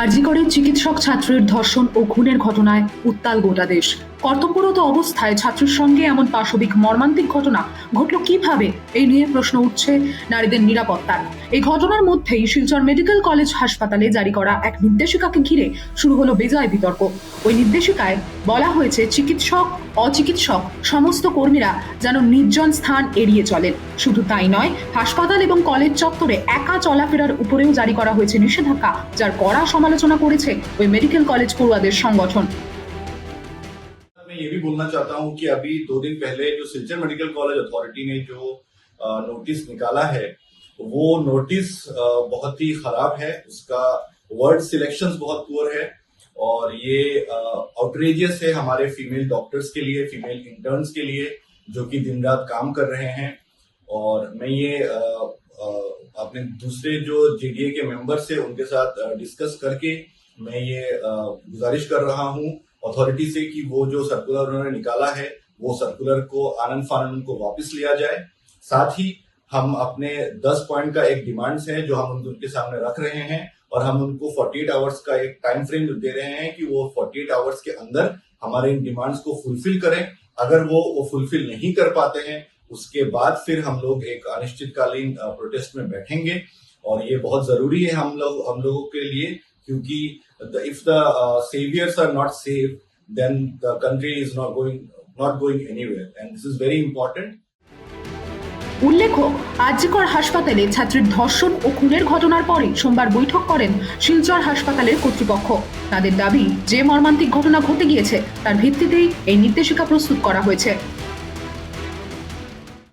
আরজিকরের চিকিৎসক ছাত্রের ধর্ষণ ও খুনের ঘটনায় উত্তাল গোটা দেশ। কর্তব্যরত অবস্থায় ছাত্রের সঙ্গে এমন পাশবিক মর্মান্তিক ঘটনা ঘটল কীভাবে? এই নিয়ে প্রশ্ন উঠছে নারীদের নিরাপত্তার এই ঘটনার মধ্যেই শিলচর মেডিকেল কলেজ হাসপাতালে জারি করা এক নির্দেশিকাকে ঘিরে শুরু হলো বেজায় বিতর্ক। ওই নির্দেশিকায় বলা হয়েছে, চিকিৎসক, অচিকিৎসক, সমস্ত কর্মীরা যেন নির্জন স্থান এড়িয়ে চলেন। শুধু তাই নয়, হাসপাতাল এবং কলেজ চত্বরে একা চলাফেরার উপরেও জারি করা হয়েছে নিষেধাজ্ঞা, যার কড়া সমালোচনা করেছে ওই মেডিকেল কলেজ পড়ুয়াদের সংগঠন मैं ये भी बोलना चाहता हूँ कि अभी दो दिन पहले जो सिलचर मेडिकल कॉलेज अथॉरिटी ने जो अ, नोटिस निकाला है वो नोटिस अ, बहुत ही खराब है उसका वर्ड सिलेक्शंस बहुत पुअर है और ये आउटरेजियस है हमारे फीमेल डॉक्टर्स के लिए फीमेल इंटर्न्स के लिए जो कि दिन रात काम कर रहे हैं और मैं ये अपने दूसरे जो जेडीए के मेंबर्स है उनके साथ डिस्कस करके मैं ये गुजारिश कर रहा हूँ अथॉरिटी से कि वो जो सर्कुलर उन्होंने निकाला है, वो सर्कुलर को आनंद फानंद को वापस लिया जाए। साथ ही हम अपने 10 पॉइंट का एक डिमांड्स है जो हम उनके सामने रख रहे हैं और हम उनको 48 आवर्स का एक टाइम फ्रेम दे रहे हैं कि वो 48 आवर्स के अंदर हमारे इन डिमांड्स को फुलफिल करें। अगर वो वो फुलफिल नहीं कर पाते हैं उसके बाद फिर हम लोग एक अनिश्चितकालीन प्रोटेस्ट में बैठेंगे और ये बहुत जरूरी है हम लोग हम लोगों के लिए क्योंकि if the saviours are not save then the country is not going not going anywhere and this is very important উল্লেখ্য আরজিকর হাসপাতালে ছাত্রীর ধর্ষণ ও খুনের ঘটনার পরে সোমবার বৈঠক করেন শিলচর হাসপাতালের কর্তৃপক্ষ তাদের দাবি যে মর্মান্তিক ঘটনা ঘটে গিয়েছে তার ভিত্তিতেই এই নির্দেশিকা প্রস্তুত করা হয়েছে